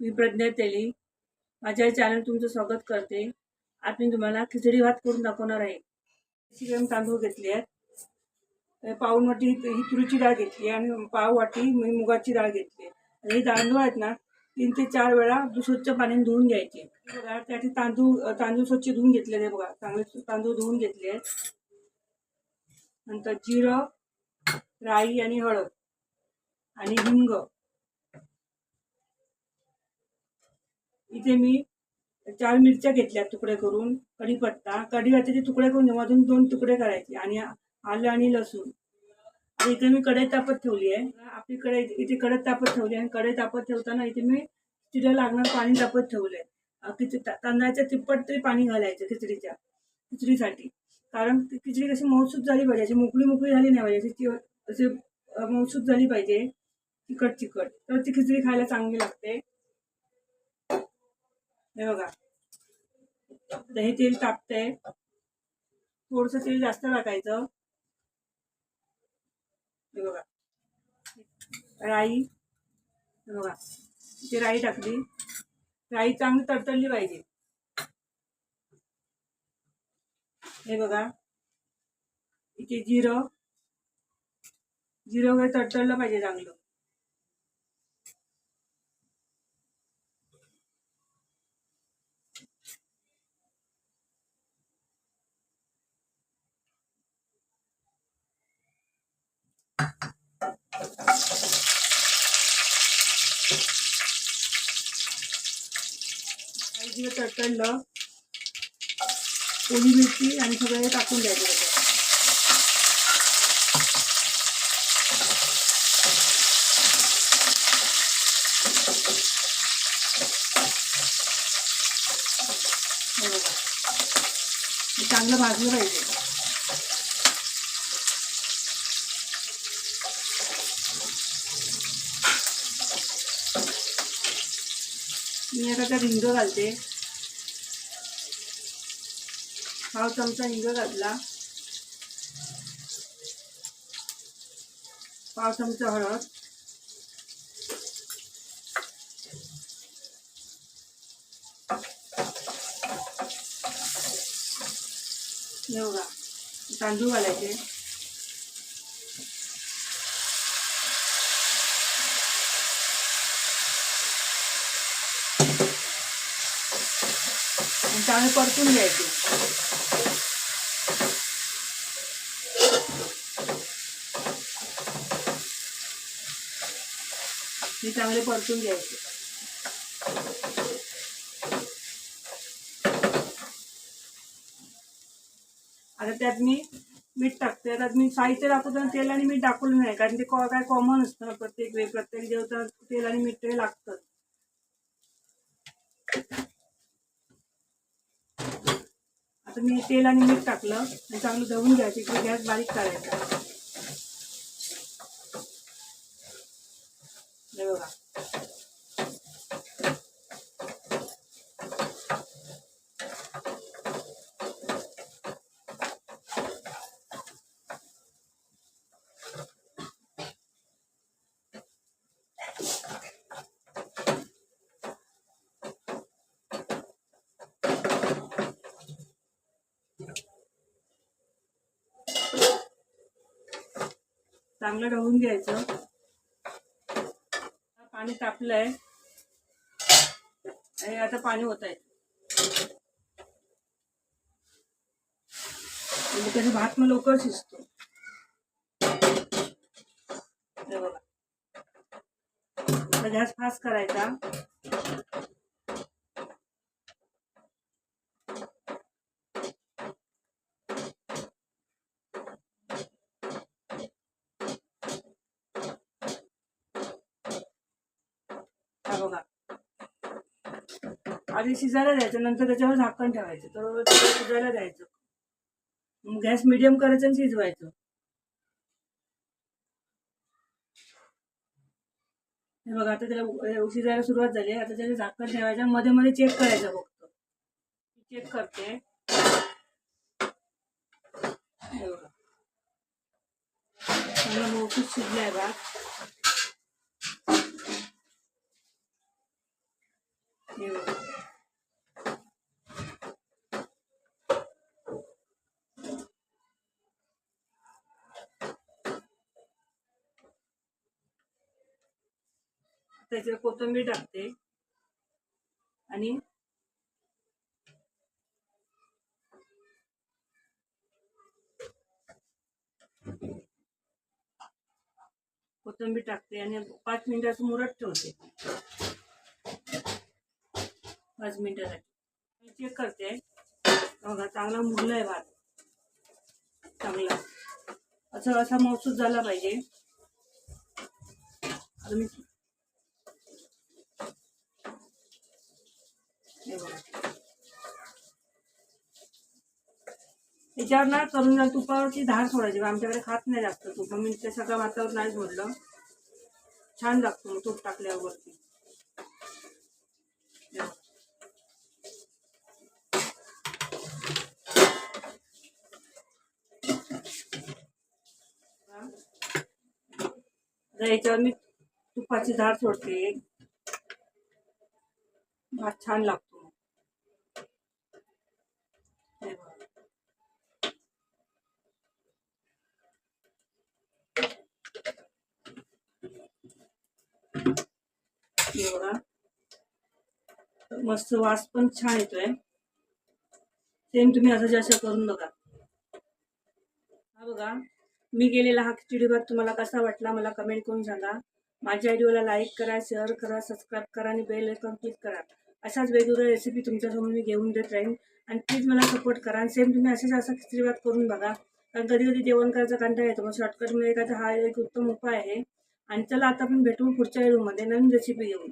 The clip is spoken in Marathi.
मी प्रज्ञा तेली. माझ्या चॅनल तुमचं स्वागत करते. आज मी तुम्हाला खिचडी भात करून दाखवणार आहे. अशी मी तांदूळ घेतले आहेत. तर वाटी ही तुरीची डाळ घेतली आहे आणि पाव वाटी मी मुगाची डाळ घेतली आहे. आणि हे तांदूळ आहेत ना तीन ते चार वेळा स्वच्छ पाण्याने धुवून घ्यायचे. बघा त्याचे तांदूळ तांदूळ स्वच्छ धुवून घेतलेले आहे बघा. चांगले तांदूळ धुवून घेतले आहेत. नंतर जिरं राई आणि हळद आणि हिंग. इथे मी चार मिरच्या घेतल्या तुकडे करून कढीपत्ता कढीपत्त्याचे तुकडे करून मधून दोन तुकडे करायचे आणि आलं आणि लसूण. आणि इथे मी कढई तापत ठेवली आहे. आपली कढई इथे कढईत तापत ठेवली आहे आणि कढई तापत ठेवताना इथे मी खिचडीला लागणार पाणी तापत ठेवलंय. अं, खिच तांदळाच्या तिप्पट तरी पाणी घालायचं खिचडीच्या खिचडीसाठी. कारण ती खिचडी कशी मौसूद झाली पाहिजे अशी मोकळी मोकळी झाली नाही पाहिजे अशी ती- अशी झाली पाहिजे तिखट तिखट तर ती खिचडी खायला चांगली लागते. हे आता तेल तापतंय. थोडस तेल जास्त टाकायचं. हे बघा. राई. राई टाकली. राई चांगली तडतडली पाहिजे. हे बघा. इथे जिरं. जिरं वगैरे तडतडलं काही जिरं तडतडलं ओली मिरची आणि सगळं हे टाकून द्यायचं त्याच्यात हे। बघा. हे चांगलं भाजलं पाहिजे मी आता त्यात हिंग घालते. हा चमचा हिंग घातला. पाव चमचा हळद. एवढा तांदूळ घालायचे. डाळ परतून घ्यायची. हे चांगले परतून घ्यायचे. आता त्यात मी मीठ टाकते. त्यात मी साहित्य दाखवताना तेल आणि मीठ दाखवलं नाही कारण ते काय कॉमन असतं प्रत्येक वेळ प्रत्येक जेवता तेल आणि मीठ लागतं आता मी तेल आणि मीठ टाकलं आणि चांगलं धवून घ्यायचं. इकडे गॅस बारीक करायचा. बघा. चांगलं ढवून घ्यायचं. पाणी तापलंय. आणि आता पाणी होत आहे म्हणजे त्याचा भात मग लवकर शिजतो. बघा. गॅस फास्ट करायचा हा बघा आधी शिजायला द्यायचं नंतर त्याच्यावर झाकण ठेवायचं. तर शिजायला द्यायचं. गॅस मिडियम करायचं आणि शिजवायचं. हे बघा आता त्याला शिजायला सुरुवात झाली आता त्याचे झाकण ठेवायचं मध्ये मध्ये चेक करायचं फक्त. चेक करते. हे बघा. चांगला हे बघा. त्याच्यावर कोथिंबीर टाकते. आणि कोथिंबीर टाकते आणि पाच मिनिटाचं मुरत ठेवते. पाच मिनिटासाठी. मी चेक करते. बघा चांगला मुरला आहे भात. चांगला. असं असा मौसूद झाला पाहिजे. आता मी हे बघा त्याच्यावर ना करून ना तुपावरची धार सोडायची आमच्याकडे खात नाही जास्त तूप. मी ते सगळं भातावर नाही सोडलं छान लागतो मग तूप टाकल्यावरती याच्यावर मी तुपाची धार सोडते भात छान लागतो हे बघा. हे बघा मस्त वास पण छान येतोय. सेम तुम्ही असं जसं करून बघा. हा बघा मी केलेला हा खिचडी भात तुम्हाला कसा वाटला मला कमेंट करून सांगा. माझ्या व्हिडिओला लाईक करा शेअर करा सबस्क्राईब करा आणि बेल आयकॉन क्लिक करा. अशाच वेगवेगळ्या रेसिपी तुमच्यासमोर मी घेऊन देत राहीन. आणि प्लीज मला सपोर्ट करा. आणि सेम तुम्ही असेच असा खिचडी भात करून बघा. कारण कधी कधी जेवण करायचा कंटाळा येतो. मग शॉर्टकटमध्ये एखादा हा एक उत्तम उपाय आहे. आणि चला आता आपण भेटू पुढच्या व्हिडिओमध्ये नवीन रेसिपी घेऊन.